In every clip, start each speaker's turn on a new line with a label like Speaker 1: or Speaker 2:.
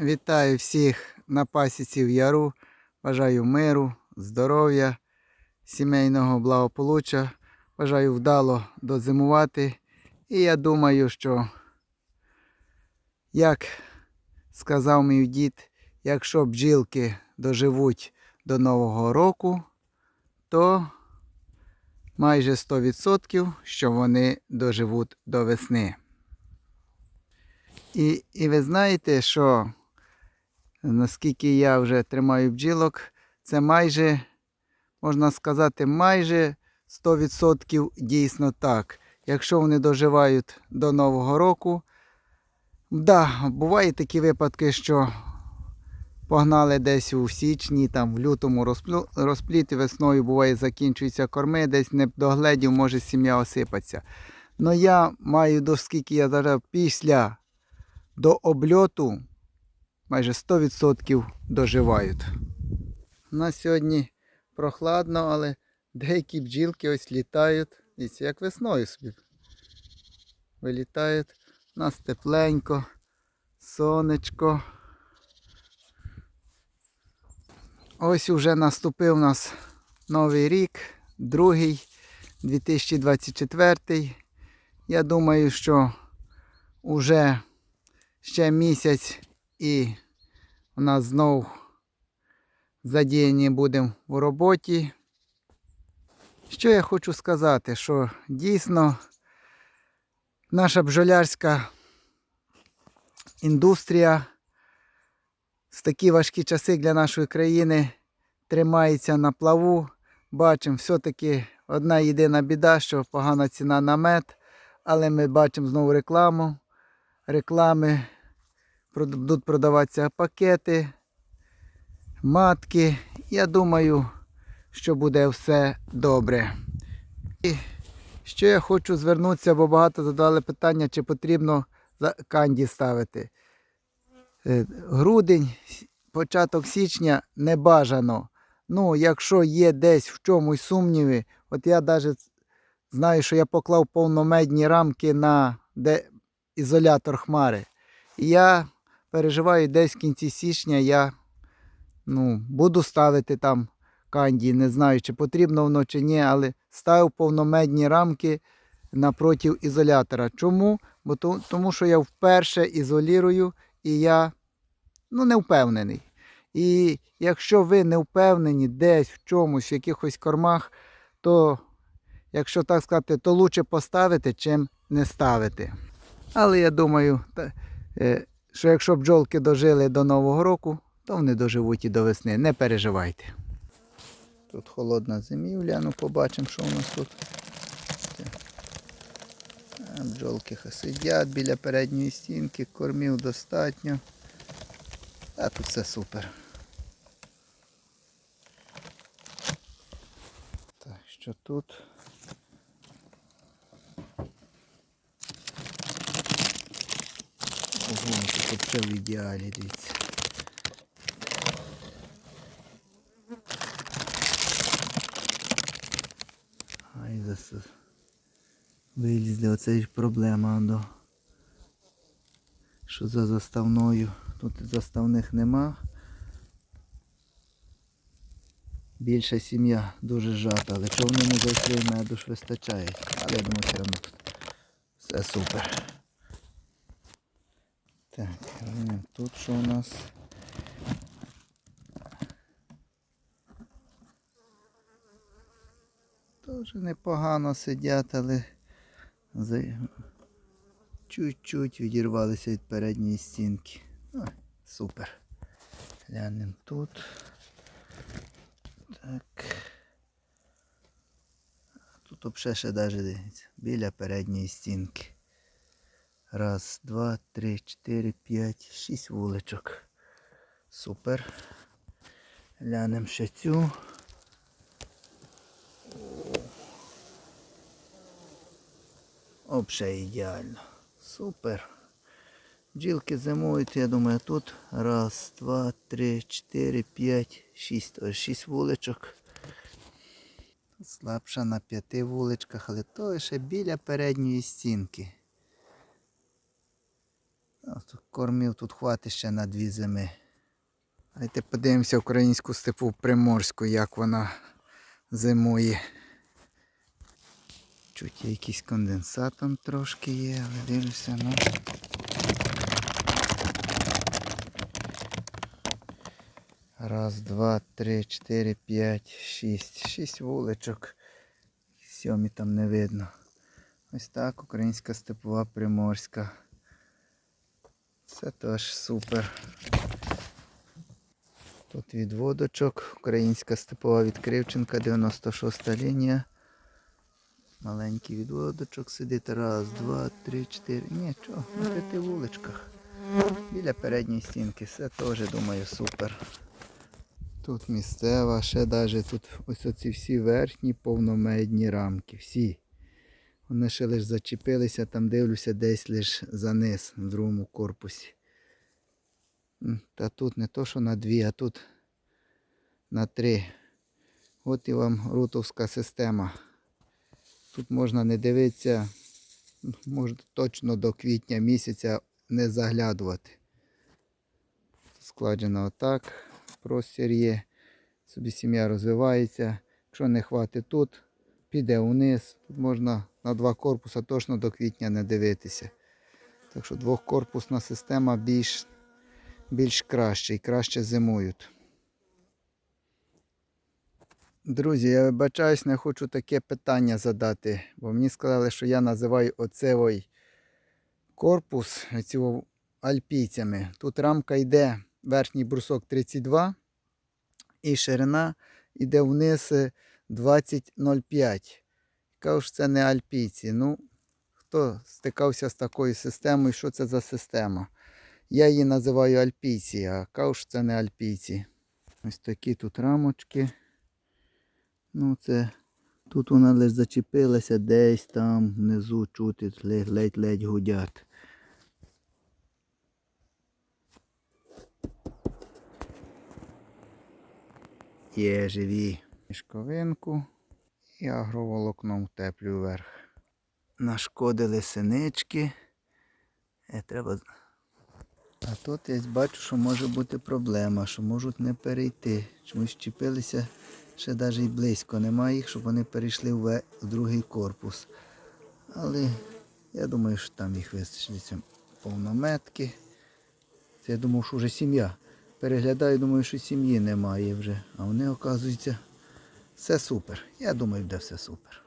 Speaker 1: Вітаю всіх на пасіці в яру. Бажаю миру, здоров'я, сімейного благополуччя. Бажаю вдало дозимувати. І я думаю, що, як сказав мій дід, якщо бджілки доживуть до Нового року, то майже 100% що вони доживуть до весни. І, і ви знаєте, що наскільки я вже тримаю бджілок, це майже, можна сказати, майже 100% дійсно так. Якщо вони доживають до Нового року, да, бувають такі випадки, що погнали десь у січні, там, в лютому розпліт, і весною буває закінчуються корми, десь не догледів, може сім'я осипатися. Но я маю, доскільки я зараз після до обльоту майже 100% доживають. У нас сьогодні прохладно, але деякі бджілки ось літають. Дивіться, як весною собі. Вилітають. У нас тепленько, сонечко. Ось уже наступив у нас новий рік, другий, 2024. Я думаю, що уже ще місяць і у нас знов задіяні будемо в роботі. Що я хочу сказати, що дійсно наша бджолярська індустрія в такі важкі часи для нашої країни тримається на плаву. Бачимо, все-таки одна єдина біда, що погана ціна на мед, але ми бачимо знову рекламу. Реклами будуть продаватися пакети, матки. Я думаю, що буде все добре. І ще я хочу звернутися, бо багато задали питання, чи потрібно канді ставити. Е, Грудень, початок січня не бажано. Ну, якщо є десь в чомусь сумніви, от я навіть знаю, що я поклав повномедні рамки на де ізолятор хмари. Я переживаю, десь в кінці січня я ну, буду ставити там канді. Не знаю, чи потрібно воно чи ні, але ставив повномедні рамки напроти ізолятора. Чому? Бо то, тому що я вперше ізолірую і я ну, не впевнений. І якщо ви не впевнені десь в чомусь, в якихось кормах, то, якщо так сказати, то лучше поставити, чим не ставити. Але я думаю, та- е, що якщо бджолки дожили до Нового року, то вони доживуть і до весни. Не переживайте. Тут холодна зимівля, ну побачимо, що у нас тут. Бджолки сидять біля передньої стінки, кормів достатньо. А тут все супер. Так, що тут? Взагалі в ідеалі, дивіться. Ай, зас... Вилізли, оце ж проблема до. Що за заставною? Тут заставних нема. Більша сім'я дуже жата, але чого вони не зайшли, меду ж вистачає. Але думаю, все одно все супер. Так, тут що у нас. Теж непогано сидять, але чуть-чуть відірвалися від передньої стінки. Ой, супер. Глянемо тут. Так. Тут взагалі ще навіть біля передньої стінки. Раз, два, три, чотири, п'ять, шість вуличок. Супер. Глянемо ще цю. Взагалі ідеально. Супер. Бджілки зимують, я думаю, тут раз, два, три, чотири, п'ять, шість. Ось шість вуличок. Слабша на п'яти вуличках, але то ще біля передньої стінки. Кормів тут хватить ще на дві зими. Давайте подивимося українську степу приморську, як вона зимує. Чуть є якийсь конденсат там трошки є, але дивлюся, ну. Раз, два, три, чотири, п'ять, шість. Шість вуличок. Сьомі там не видно. Ось так українська степова приморська. Це теж супер. Тут відводочок, українська степова відкривченка, 96 лінія. Маленький відводочок сидить. Раз, два, три, чотири. Ні, чого, на п'яти вуличках. Біля передньої стінки. Все теж, думаю, супер. Тут місцева, ще навіть тут ось оці всі верхні повномедні рамки. Всі. Вони ще лише зачепилися, там дивлюся десь лише за в другому корпусі. Та тут не то, що на дві, а тут на три. От і вам рутовська система. Тут можна не дивитися, можна точно до квітня місяця не заглядувати. Складено отак, простір є, собі сім'я розвивається. Якщо не хватить тут, піде вниз. Тут можна на два корпуса точно до квітня не дивитися. Так що двохкорпусна система більш, більш краще і краще зимують. Друзі, я вибачаюсь, не хочу таке питання задати, бо мені сказали, що я називаю оцевий корпус цього альпійцями. Тут рамка йде, верхній брусок 32 і ширина йде вниз 20,05. Кажу, що це не альпійці. Ну, хто стикався з такою системою, що це за система? Я її називаю альпійці, а кажу, що це не альпійці. Ось такі тут рамочки. Ну, це тут вона лише зачепилася десь там внизу чути, ле- ледь-ледь гудять. Є живі мішковинку і агроволокном втеплю вверх. Нашкодили синички. Е, треба... А тут я бачу, що може бути проблема, що можуть не перейти. Чомусь чіпилися ще навіть і близько. Немає їх, щоб вони перейшли в другий корпус. Але я думаю, що там їх вистачить повнометки. Це я думав, що вже сім'я. Переглядаю, думаю, що сім'ї немає вже. А вони, оказується, все супер. Я думаю, буде все супер.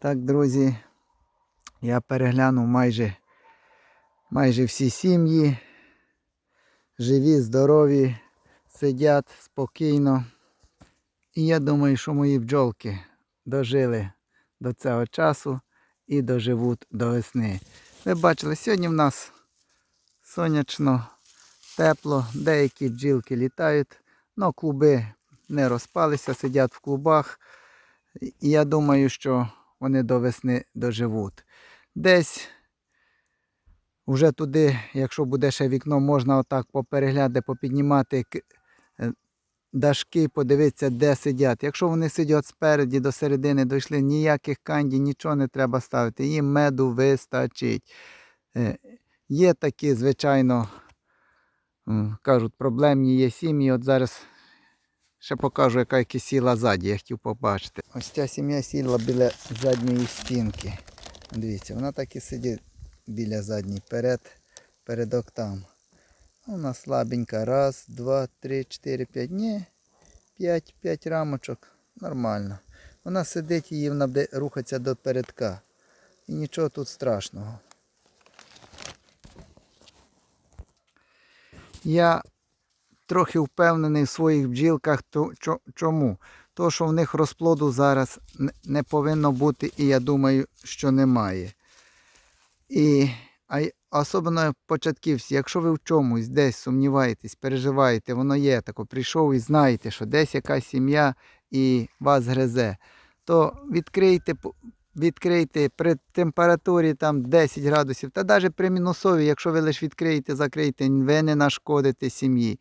Speaker 1: Так, друзі, я переглянув майже, майже всі сім'ї. Живі, здорові, сидять спокійно. І я думаю, що мої бджолки дожили до цього часу і доживуть до весни. Ви бачили, сьогодні в нас сонячно, тепло, деякі бджілки літають, але клуби не розпалися, сидять в клубах. І я думаю, що вони до весни доживуть. Десь вже туди, якщо буде ще вікно, можна отак поперегляди, попіднімати е, дашки, подивитися, де сидять. Якщо вони сидять спереді до середини, дійшли, ніяких канді, нічого не треба ставити. Їм меду вистачить. Е, Є такі, звичайно, кажуть, проблемні є сім'ї. От зараз ще покажу, яка сіла ззаді, я хотів побачити. Ось ця сім'я сіла біля задньої стінки. Дивіться, вона так і сидить біля задньої, перед, передок там. Вона слабенька. Раз, два, три, чотири, п'ять. Ні. П'ять, п'ять рамочок. Нормально. Вона сидить, її вона буде до передка. І нічого тут страшного. Я трохи впевнений в своїх бджілках. То, чо- чому? То, що в них розплоду зараз не- повинно бути, і я думаю, що немає. І а особливо початківці, якщо ви в чомусь десь сумніваєтесь, переживаєте, воно є тако, прийшов і знаєте, що десь якась сім'я і вас гризе, то відкрийте, відкрийте при температурі там 10 градусів, та навіть при мінусовій, якщо ви лише відкриєте, закриєте, ви не нашкодите сім'ї.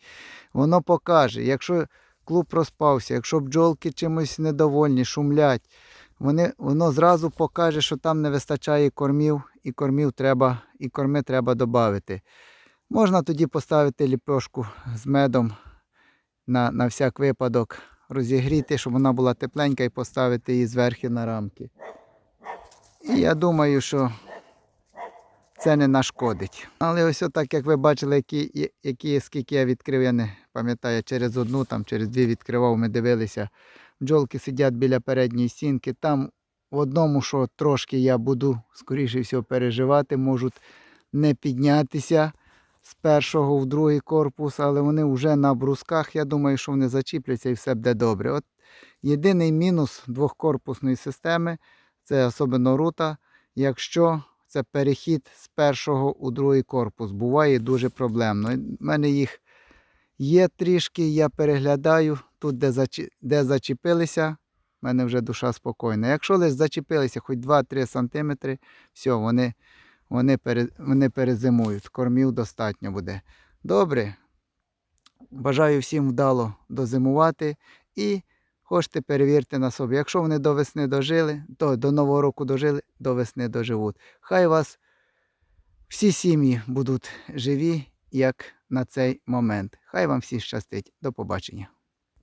Speaker 1: Воно покаже, якщо клуб розпався, якщо бджолки чимось недовольні, шумлять, вони, воно зразу покаже, що там не вистачає кормів, і кормів треба, і корми треба додати. Можна тоді поставити ліпешку з медом на, на всяк випадок, розігріти, щоб вона була тепленька і поставити її зверху на рамки. І я думаю, що це не нашкодить. Але ось так, як ви бачили, які, які скільки я відкрив, я не пам'ятаю, через одну, там через дві відкривав, ми дивилися. Бджолки сидять біля передньої стінки. Там в одному, що трошки я буду, скоріше всього, переживати, можуть не піднятися з першого в другий корпус, але вони вже на брусках. Я думаю, що вони зачіпляться і все буде добре. От єдиний мінус двохкорпусної системи це особливо рута, якщо це перехід з першого у другий корпус. Буває дуже проблемно. У мене їх є трішки, я переглядаю тут, де, зачі... де зачепилися. в мене вже душа спокійна. Якщо лише зачепилися хоч 2-3 см, все, вони, вони, пере... вони перезимують. Кормів достатньо буде. Добре. Бажаю всім вдало дозимувати і хочете перевірте на собі. Якщо вони до весни дожили, то до Нового року дожили, до весни доживуть. Хай вас всі сім'ї будуть живі, як на цей момент. Хай вам всі щастить. До побачення.